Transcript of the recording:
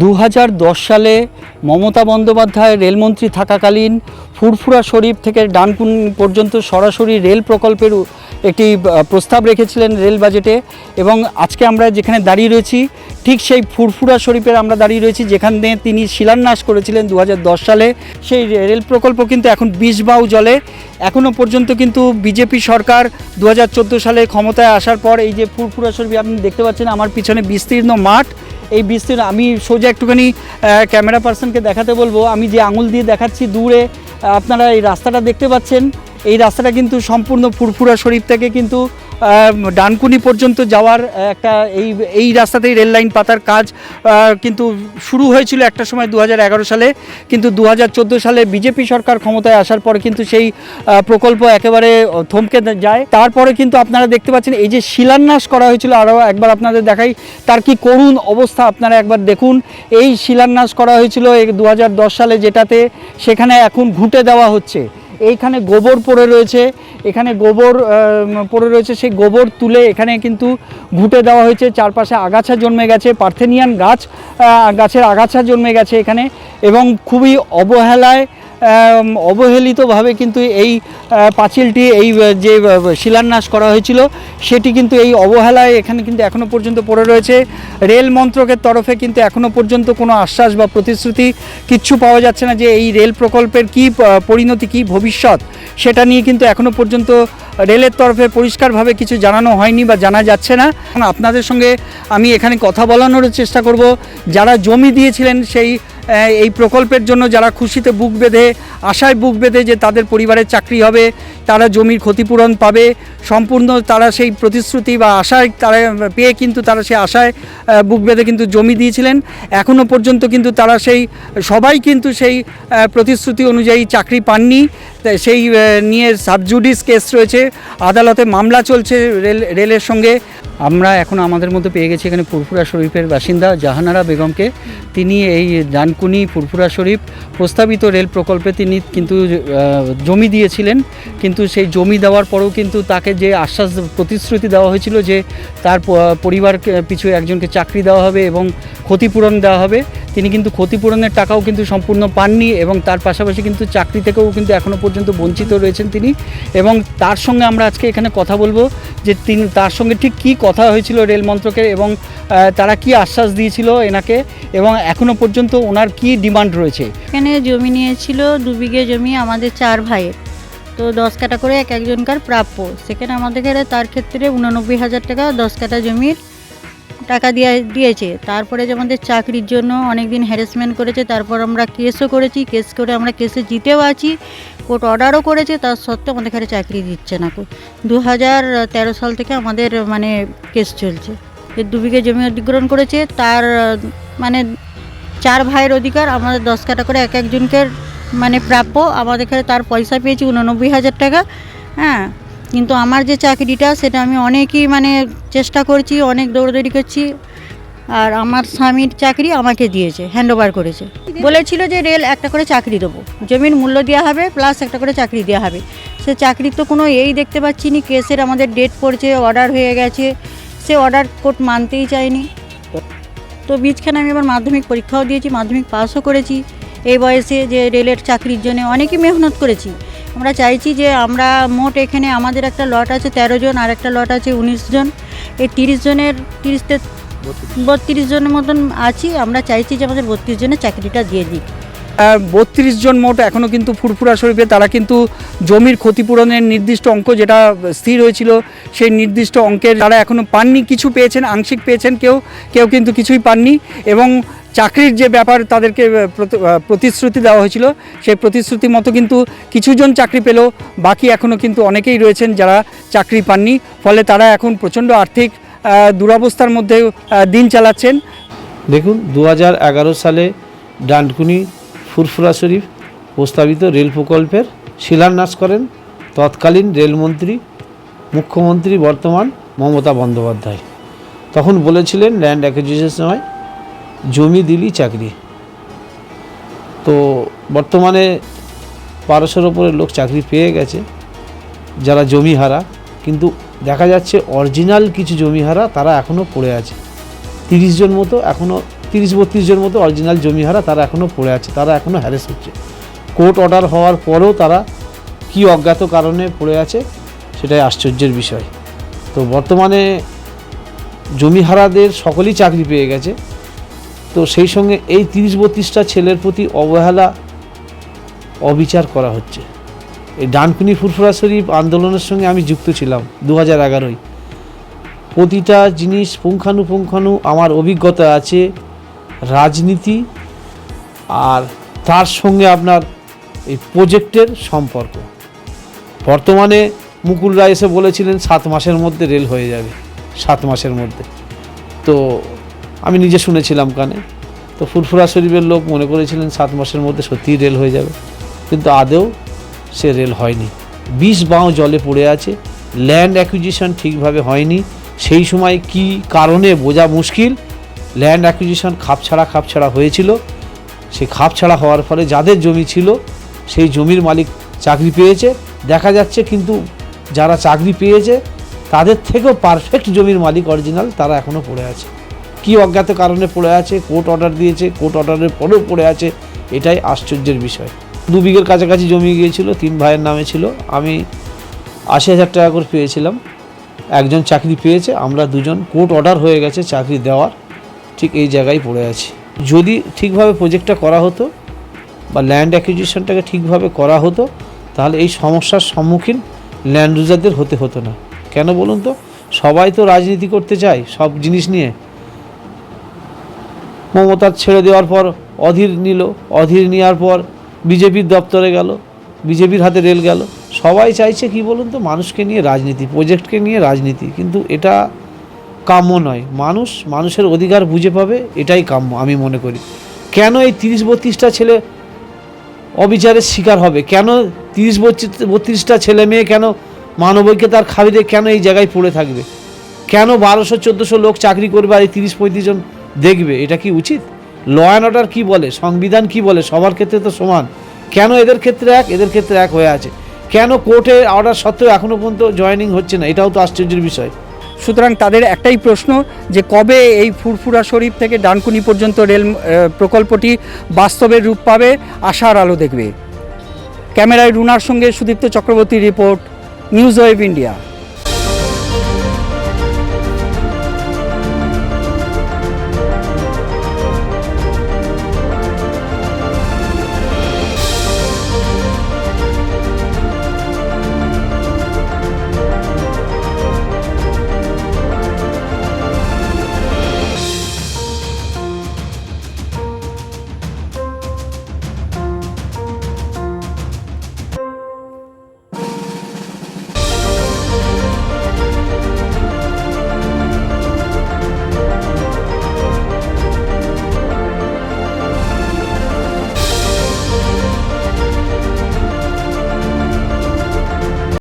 দু হাজার দশ সালে মমতা বন্দ্যোপাধ্যায় রেলমন্ত্রী থাকাকালীন ফুরফুরা শরীফ থেকে ডানকুন পর্যন্ত সরাসরি রেল প্রকল্পের একটি প্রস্তাব রেখেছিলেন রেল বাজেটে এবং আজকে আমরা যেখানে দাঁড়িয়ে রয়েছি ঠিক সেই ফুরফুরা শরীফের আমরা দাঁড়িয়ে রয়েছি যেখানে তিনি শিলান্যাস করেছিলেন দু হাজার দশ সালে। সেই রেল প্রকল্প কিন্তু এখন বিষ বাউ জলে। এখনও পর্যন্ত কিন্তু বিজেপি সরকার দু হাজার চোদ্দ সালে ক্ষমতায় আসার পর এই যে ফুরফুরা শরীফ আপনি দেখতে পাচ্ছেন, আমার পিছনে বিস্তীর্ণ মাঠ। এই বিস্তীর্ণ আমি সোজা একটুখানি ক্যামেরা পার্সনকে দেখাতে বলব। আমি যে আঙুল দিয়ে দেখাচ্ছি দূরে আপনারা এই রাস্তাটা দেখতে পাচ্ছেন। এই রাস্তাটা কিন্তু সম্পূর্ণ ফুরফুরা শরীফ থেকে কিন্তু ডানকুনি পর্যন্ত যাওয়ার একটা এই এই রাস্তাতেই রেল লাইন পাতার কাজ কিন্তু শুরু হয়েছিল একটা সময় দু হাজার এগারো সালে, কিন্তু দু হাজার চোদ্দ সালে বিজেপি সরকার ক্ষমতায় আসার পর কিন্তু সেই প্রকল্প একেবারে থমকে যায়। তারপরে কিন্তু আপনারা দেখতে পাচ্ছেন, এই যে শিলান্যাস করা হয়েছিল, আরও একবার আপনাদের দেখাই, তার কি করুণ অবস্থা আপনারা একবার দেখুন। এই শিলান্যাস করা হয়েছিল দু হাজার দশ সালে যেটাতে সেখানে এখন ঘুঁটে দেওয়া হচ্ছে। এইখানে গোবর পড়ে রয়েছে, এখানে গোবর পড়ে রয়েছে, সেই গোবর তুলে এখানে কিন্তু ঘুটে দেওয়া হয়েছে, চারপাশে আগাছা জন্মে গেছে, পার্থেনিয়ান গাছ গাছের আগাছা জন্মে গেছে এখানে এবং খুবই অবহেলায় অবহেলিতভাবে কিন্তু এই পাঁচিলটি, এই যে শিলান্যাস করা হয়েছিল, সেটি কিন্তু এই অবহেলায় এখানে কিন্তু এখনও পর্যন্ত পড়ে রয়েছে। রেল মন্ত্রকের তরফে কিন্তু এখনও পর্যন্ত কোনো আশ্বাস বা প্রতিশ্রুতি কিচ্ছু পাওয়া যাচ্ছে না যে এই রেল প্রকল্পের কী পরিণতি, কী ভবিষ্যৎ, সেটা নিয়ে কিন্তু এখনও পর্যন্ত রেলের তরফে পরিষ্কারভাবে কিছু জানানো হয়নি বা জানা যাচ্ছে না। আপনাদের সঙ্গে আমি এখানে কথা বলানোর চেষ্টা করব। যারা জমি দিয়েছিলেন সেই এই প্রকল্পের জন্য যারা খুশিতে বুক বেঁধে, আশায় বুক বেঁধে যে তাদের পরিবারের চাকরি হবে, তারা জমির ক্ষতিপূরণ পাবে। সম্পূর্ণ তারা সেই প্রতিশ্রুতি বা আশায় তারা পেয়ে কিন্তু তারা সেই আশায় বুক বেঁধে কিন্তু জমি দিয়েছিলেন। এখনও পর্যন্ত কিন্তু তারা সেই, সবাই কিন্তু সেই প্রতিশ্রুতি অনুযায়ী চাকরি পাননি। সেই নিয়ে সাবজুডিস কেস রয়েছে। আদালতে মামলা চলছে রেল, রেলের সঙ্গে। আমরা এখন আমাদের মধ্যে পেয়ে গেছি এখানে ফুরফুরা শরীফের বাসিন্দা জাহানারা বেগমকে। তিনি এই ডানকুনি ফুরফুরা শরীফ প্রস্তাবিত রেল প্রকল্পে তিনি কিন্তু জমি দিয়েছিলেন। কিন্তু সেই জমি দেওয়ার পরেও কিন্তু তাকে যে আশ্বাস প্রতিশ্রুতি দেওয়া হয়েছিল যে তার পরিবার পিছু একজনকে চাকরি দেওয়া হবে এবং ক্ষতিপূরণ দেওয়া হবে তিনি কিন্তু ক্ষতিপূরণের টাকাও কিন্তু সম্পূর্ণ পাননি এবং তার পাশাপাশি কিন্তু চাকরি থেকেও কিন্তু এখনও পর্যন্ত বঞ্চিত রয়েছেন তিনি। এবং তার সঙ্গে আমরা আজকে এখানে কথা বলব যে তিনি তার সঙ্গে ঠিক কী কথা হয়েছিল রেল মন্ত্রকের এবং তারা কি আশ্বাস দিয়েছিল এনাকে এবং এখনও পর্যন্ত ওনার কি ডিমান্ড রয়েছে? এখানে জমি নিয়েছিল, দু বিঘে জমি আমাদের চার ভাইয়ের। তো দশ কাটা করে এক একজনকার প্রাপ্য। সেখানে আমাদের তার ক্ষেত্রে উননব্বই হাজার টাকা দশ কাটা জমির টাকা দিয়ে, দিয়েছে। তারপরে যে আমাদের চাকরির জন্য অনেক দিন হ্যারাসমেন্ট করেছে, তারপর আমরা কেসও করেছি। কেস করে আমরা কেসে জিতেও আছি। কোর্ট অর্ডারও করেছে, তার সত্ত্বেও আমাদের এখানে চাকরি দিচ্ছে না। দু হাজার তেরো সাল থেকে আমাদের মানে কেস চলছে। যে দু বিঘে জমি অধিগ্রহণ করেছে। তার মানে চার ভাইয়ের অধিকার, আমাদের দশ কাটা করে এক একজনকে মানে প্রাপ্য। আমাদের এখানে তার পয়সা পেয়েছি উননব্বই হাজার টাকা। হ্যাঁ কিন্তু আমার যে চাকরিটা, সেটা আমি অনেকই মানে চেষ্টা করছি, অনেক দৌড়দৌড়ি করছি। আর আমার স্বামীর চাকরি আমাকে দিয়েছে হ্যান্ড ওভার করেছে। বলেছিল যে রেল একটা করে চাকরি দেবো, জমির মূল্য দেওয়া হবে প্লাস একটা করে চাকরি দেওয়া হবে। সে চাকরির তো কোনো এই দেখতে পাচ্ছি নি, কেসের আমাদের ডেট পড়ছে অর্ডার হয়ে গেছে। সে অর্ডার কোর্ট মানতেই চায়নি। তো বীজখানে আমি আবার মাধ্যমিক পরীক্ষাও দিয়েছি, মাধ্যমিক পাসও করেছি। এই বয়সে যে রেলের চাকরির জন্য অনেকই মেহনত করেছি। আমরা চাইছি যে আমরা মোট এখানে আমাদের একটা লট আছে তেরো জন আর একটা লট আছে উনিশ জন। এই তিরিশ জনের তিরিশতে বত্রিশ। জনের মতন আছি। আমরা চাইছি যে আমাদের বত্রিশ জনের চাকরিটা দিয়ে দিই বত্রিশ জন মোট এখনও কিন্তু ফুরফুরা শরীফে তারা কিন্তু জমির ক্ষতিপূরণের নির্দিষ্ট অঙ্ক যেটা স্থির হয়েছিল সেই নির্দিষ্ট অঙ্কের তারা এখনও পাননি। কিছু পেয়েছেন আংশিক পেয়েছেন কেউ কেউ কিন্তু কিছুই পাননি। এবং চাকরির যে ব্যাপার তাদেরকে প্রতিশ্রুতি দেওয়া হয়েছিল, সেই প্রতিশ্রুতি মতো কিন্তু কিছুজন চাকরি পেলেও বাকি এখনও কিন্তু অনেকেই রয়েছেন যারা চাকরি পাননি, ফলে তারা এখন প্রচণ্ড আর্থিক দুরবস্থার মধ্যে দিন চালাচ্ছেন। দেখুন দু হাজার এগারো সালে ডানকুনি ফুরফুরা শরীফ প্রস্তাবিত রেল প্রকল্পের শিলান্যাস করেন তৎকালীন রেলমন্ত্রী, মুখ্যমন্ত্রী বর্তমান মমতা বন্দ্যোপাধ্যায়। তখন বলেছিলেন ল্যান্ড অ্যাকুইজিশনের সময় জমি দিলি, চাকরি। তো বর্তমানে বারোশোর ওপরে লোক চাকরি পেয়ে গেছে, যারা জমি হারা কিন্তু দেখা যাচ্ছে অরিজিনাল কিছু জমি হারা তারা এখনও পড়ে আছে। তিরিশ জন মতো এখনও তিরিশ বত্রিশ জন মতো অরিজিনাল জমিহারা তারা এখনও পড়ে আছে, তারা এখনও হ্যারেস হচ্ছে। কোর্ট অর্ডার হওয়ার পরেও তারা কি অজ্ঞাত কারণে পড়ে আছে, সেটাই আশ্চর্যের বিষয়। তো বর্তমানে জমিহারাদের সকলেই চাকরি পেয়ে গেছে। তো সেই সঙ্গে এই তিরিশ বত্রিশটা ছেলের প্রতি অবহেলা, অবিচার করা হচ্ছে। এই ডানকুনি ফুরফুরা শরীফ আন্দোলনের সঙ্গে আমি যুক্ত ছিলাম দু হাজার এগারোয়। প্রতিটা জিনিস পুঙ্খানুপুঙ্খানু আমার অভিজ্ঞতা আছে, রাজনীতি আর তার সঙ্গে আপনার এই প্রজেক্টের সম্পর্ক। বর্তমানে মুকুল রায় এসে বলেছিলেন, সাত মাসের মধ্যে রেল হয়ে যাবে, সাত মাসের মধ্যে। তো আমি নিজে শুনেছিলাম কানে। তো ফুরফুরা শরীফের লোক মনে করেছিলেন সাত মাসের মধ্যে সত্যিই রেল হয়ে যাবে। কিন্তু আদেও সে রেল হয়নি। বিষ বাঁও জলে পড়ে আছে। ল্যান্ড অ্যাকুইজিশন ঠিকভাবে হয়নি। সেই সময় কি কারণে বোঝা মুশকিল? ল্যান্ড অ্যাকুইজিশন খাপছাড়া খাপছাড়া হয়েছিল। সেই খাপছাড়া হওয়ার ফলে যাদের জমি ছিল, সেই জমির মালিক চাকরি পেয়েছে। দেখা যাচ্ছে কিন্তু যারা চাকরি পেয়েছে, তাদের থেকেও পারফেক্ট জমির মালিক অরিজিনাল তারা এখনও পড়ে আছে। কি অজ্ঞাত কারণে পড়ে আছে, কোর্ট অর্ডার দিয়েছে, কোর্ট অর্ডারের পরেও পড়ে আছে, এটাই আশ্চর্যের বিষয়। দু বিঘের কাছাকাছি জমি গিয়েছিল, তিন ভাইয়ের নামে ছিল। আমি আশি হাজার টাকা করে পেয়েছিলাম। একজন চাকরি পেয়েছে, আমরা দুজন, কোর্ট অর্ডার হয়ে গেছে, চাকরি দেওয়ার, ঠিক এই জায়গায় পড়ে আছি। যদি ঠিকভাবে প্রজেক্টটা করা হতো, বা ল্যান্ড অ্যাকুইজিশনটাকে ঠিকভাবে করা হতো, তাহলে এই সমস্যার সম্মুখীন ল্যান্ড ইউজারদের হতে হতো না। কেন বলুন তো? সবাই তো রাজনীতি করতে চায় সব জিনিস নিয়ে। মমতার ছেড়ে দেওয়ার পর অধীর নিল, অধীর নেওয়ার পর বিজেপির দপ্তরে গেল, বিজেপির হাতে রেল গেল। সবাই চাইছে কি বলুন তো, মানুষকে নিয়ে রাজনীতি, প্রজেক্টকে নিয়ে রাজনীতি। কিন্তু এটা কাম্য নয়। মানুষ, মানুষের অধিকার বুঝে পাবে, এটাই কাম্য, আমি মনে করি। কেন এই তিরিশ বত্রিশটা ছেলে অবিচারের শিকার হবে? কেন তিরিশ বত্রিশটা ছেলে মেয়ে কেন মানবিকতার খাবিদে কেন এই জায়গায় পড়ে থাকবে? কেন বারোশো, চোদ্দোশো লোক চাকরি করবে আর এই তিরিশ, পঁয়ত্রিশ জন দেখবে, এটা কি উচিত? ল অ্যান্ড অর্ডার কী বলে? সংবিধান কি বলে? সবার ক্ষেত্রে তো সমান। কেন এদের ক্ষেত্রে এক? এদের ক্ষেত্রে এক হয়ে আছে। কেন কোর্টে অর্ডার সত্ত্বেও এখনও পর্যন্ত জয়েনিং হচ্ছে না? এটাও তো আশ্চর্যের বিষয়। সুতরাং তাদের একটাই প্রশ্ন যে কবে এই ফুরফুরা শরীফ থেকে ডানকুনি পর্যন্ত রেল প্রকল্পটি বাস্তবের রূপ পাবে? আশার আলো দেখবে। ক্যামেরায় রুনার সঙ্গে Sudipta Chakraborty report, news web India.